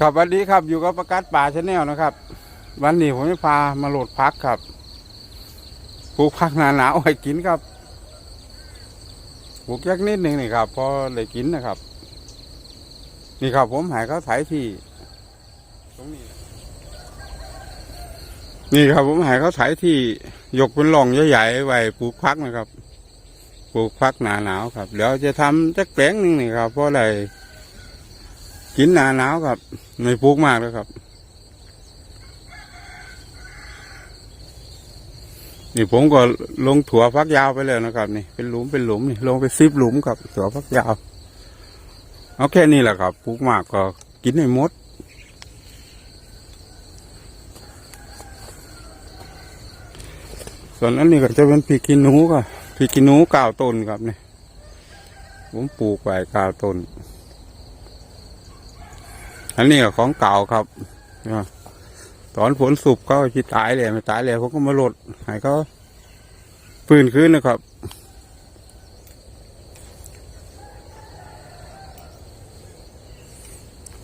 ครับวันนี้ครับอยู่กับประกาศป่าชาแนลนะครับ วันนี้ผมจะพามาโหลดพักครับปลูกพักหนาหนาวให้กินครับปลูกยักนิดหนึ่งนี่ครับพอได้กินนะครับ นี่ครับผมหายเขาไถที่ตรงนี้นี่ครับผมหายเขาไถที่ยกเป็นหล่องใหญ่ๆไว้ปลูกพักนะครับ ปลูกพักหนาหนาวครับเดี๋ยวจะทำจักแปลงหนึ่งนี่ครับเพราะอะไร กินหนาหนาวครับ ไม่ปลูกมากแล้วครับ นี่ผมก็ลงถั่วฟักยาวไปแล้วนะครับ นี่เป็นหลุมเป็นหลุมนี่ลงไปซิบหลุมครับถั่วฟักยาวเอาแค่นี้แหละครับปลูกมากก็กินให้หมดส่วนอันนี้ก็จะเป็นพริกขี้หนูก็พริกขี้หนูเก้าต้นครับนี่ผมปลูกไว้เก้าต้น อันนี้ก็ของเก่าครับตอนฝนสุบเขาคิดตายเลยไม่ตายเลยเขาก็มาลดให้เขาฟื้นขึ้นนะครับ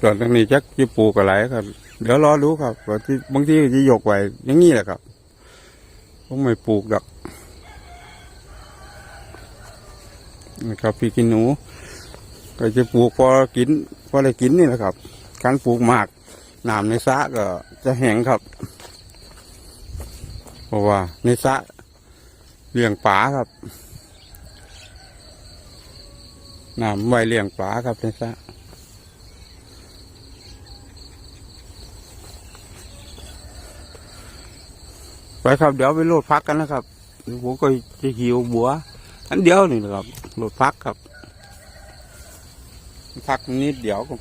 ส่วนตรงนี้จักจะปลูกอะไรครับ เดี๋ยวรอรู้ครับบางทีบางทีจะยกไว้อย่างนี้แหละครับผมไม่ปลูกดอกนะครับพี่กินหนู ก็จะปลูกพอกิน พอได้กินนี่แหละครับ การปลูกหมากน้ำในสระก็จะแห้งครับ เพราะว่าในสระเลี้ยงปลาครับน้ำไว้เลี้ยงปลาครับในสระไปครับเดี๋ยวไปโลดพักกันนะครับผมก็จะหิวบัว อันเดียวนี่นะครับโลดพักครับ พักนิดเดียวก็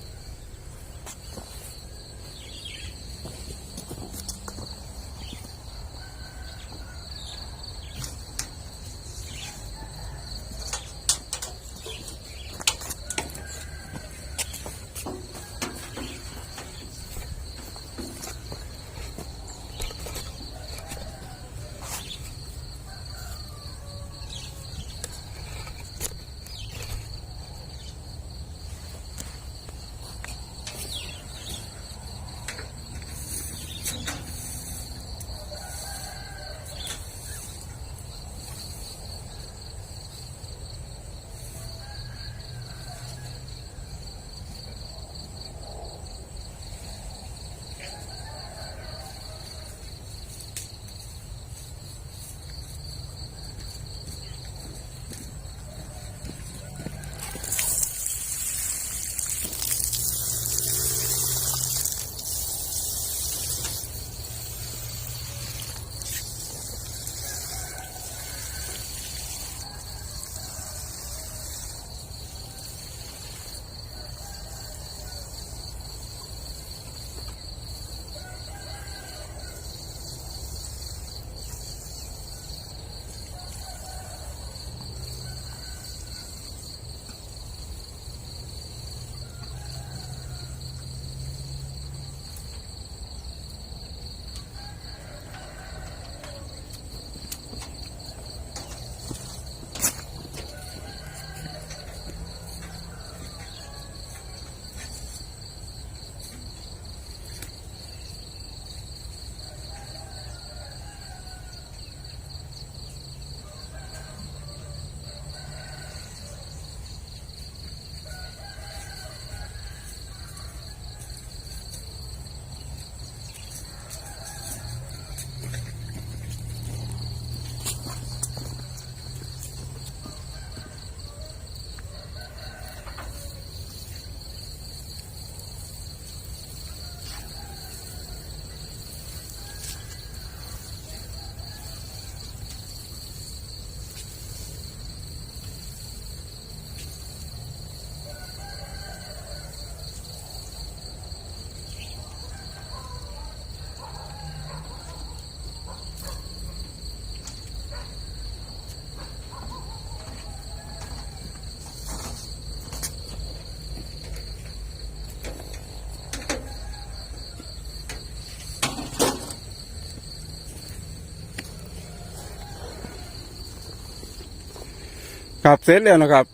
ครับเสร็จแล้วนะครับ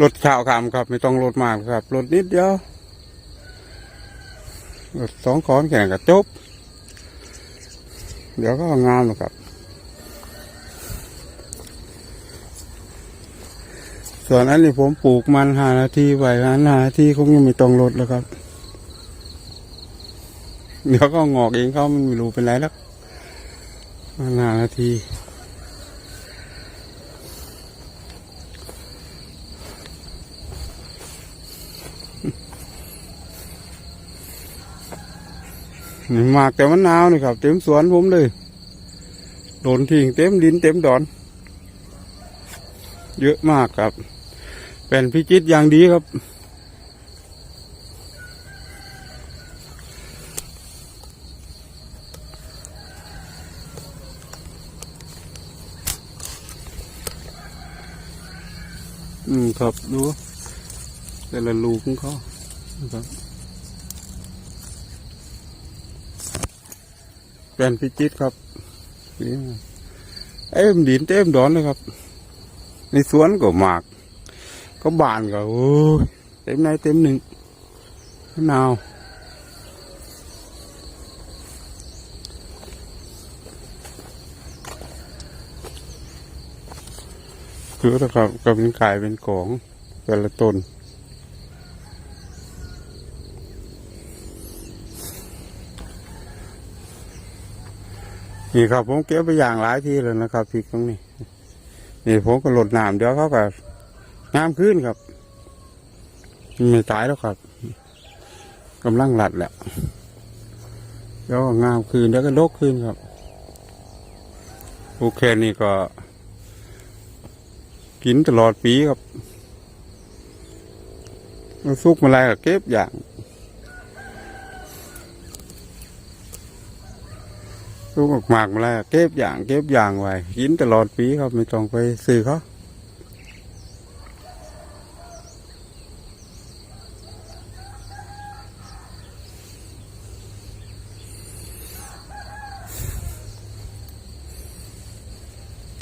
รถข่าวคำครับ ไม่ต้องรถมากครับรถนิดเดียวสองก้อนแข่งกับจบ เดี๋ยวก็งามแล้วครับ ส่วนอันนี้ผมปลูกมันหานาทีไว้หานาทีคงยังไม่ต้องลดแล้วครับ เดี๋ยวก็งอกเองเขามันไม่รู้เป็นไรแล้วหานาที มากแต่มันหนาวนี่ครับ เต็มสวนผมเลยโดนทิ้งเต็มดินเต็มดอน เยอะมากครับ เป็นพิจิตอย่างดีครับ อืมครับดูแต่ละลูกของเขานะครับ เป็นพิจิตครับนี่เอ้มดินเต็มดอนเลยครับ ในสวนก็หมาก ก็บานก็โอ้ยเต็มในเต็มหนึ่งมะนาวคือนะครับก็เป็นกายเป็นกองแต่ละต้น นี่ครับผมเก็บไปอย่างหลายทีเลยนะครับพริกตรงนี้ นี่ผมก็หลดน้ำเดี๋ยวเขาก็น้ำขึ้นครับ ไม่ตายแล้วครับกำลังหลัดแหละเดี๋ยวงามคืนเดี๋ยวก็ลกขึ้นครับโอเคนี่ก็ กินตลอดปีครับซุกมาอะไรก็เก็บอย่าง ลูกหมากมาแล้วเก็บอย่างเก็บอย่างไว้กินตลอดปีครับไม่ต้องไปซื้อเขา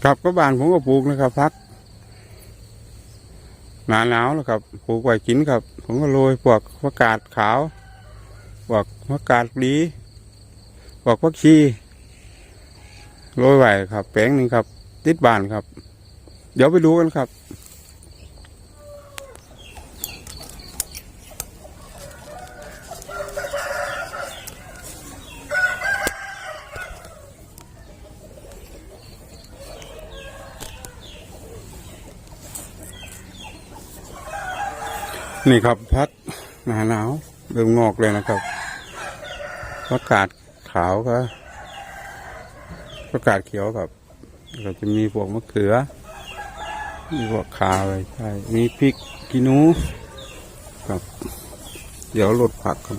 ครับก็บ้านผมก็ปลูกนะครับพักหนาหนาวแล้วครับปลูกไว้กินครับ ผมก็โรยพวกผักกาดขาวพวกผักกาดดีพวกผักชี โรยไหวครับ แปลงหนึ่งครับ ติดบานครับ เดี๋ยวไปดูกันครับนี่ครับพักหนาหนาวเริ่มงอกเลยนะครับประกาศขาวก็ ประกาศเขียวครับก็จะมีพวกมะเขือ มีพวกขาอะไรใช่ มีพริกกินูครับ เดี๋ยวลดผักครับ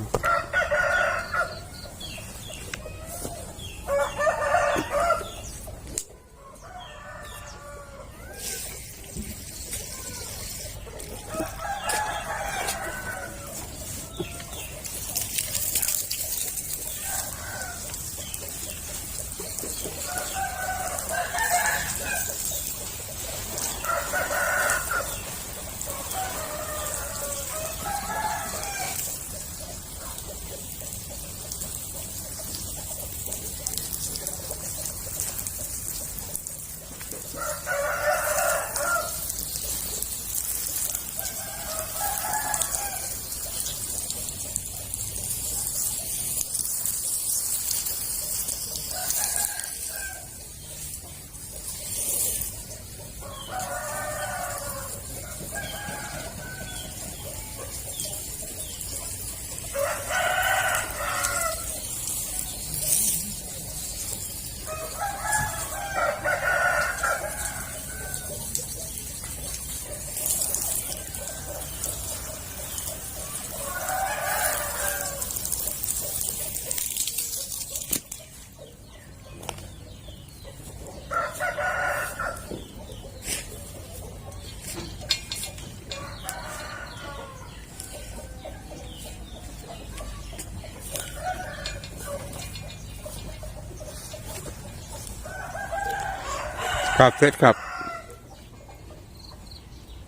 ครับเสร็จครับ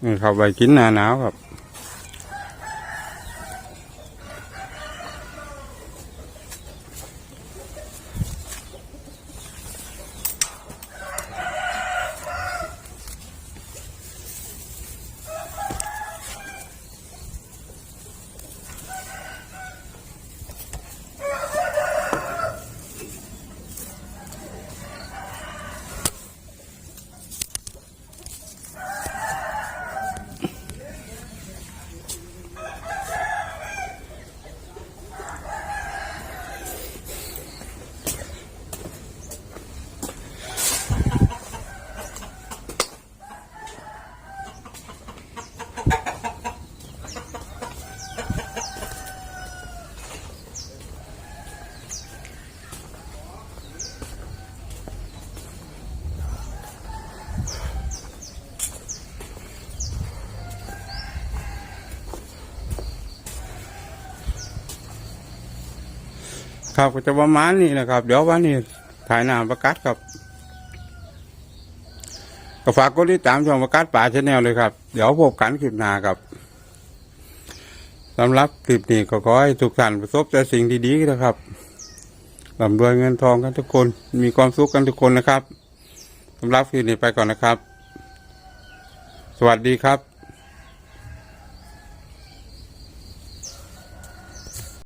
นี่ครับไปกินหนาหนาวครับ ครับก็จะประมาณนี้นะครับ เดี๋ยววันนี้ถ่ายหน้าประกาศครับก็ฝากกดติดตามช่องประกาศป่าชแนลเลยครับ เดี๋ยวพบกันคลิปหน้าครับสำหรับคลิปนี้ก็ขอให้ทุกท่านประสบแต่สิ่งดีๆนะครับร่ำรวยเงินทองกันทุกคน มีความสุขกันทุกคนนะครับสำหรับคลิปนี้ไปก่อนนะครับ สวัสดีครับ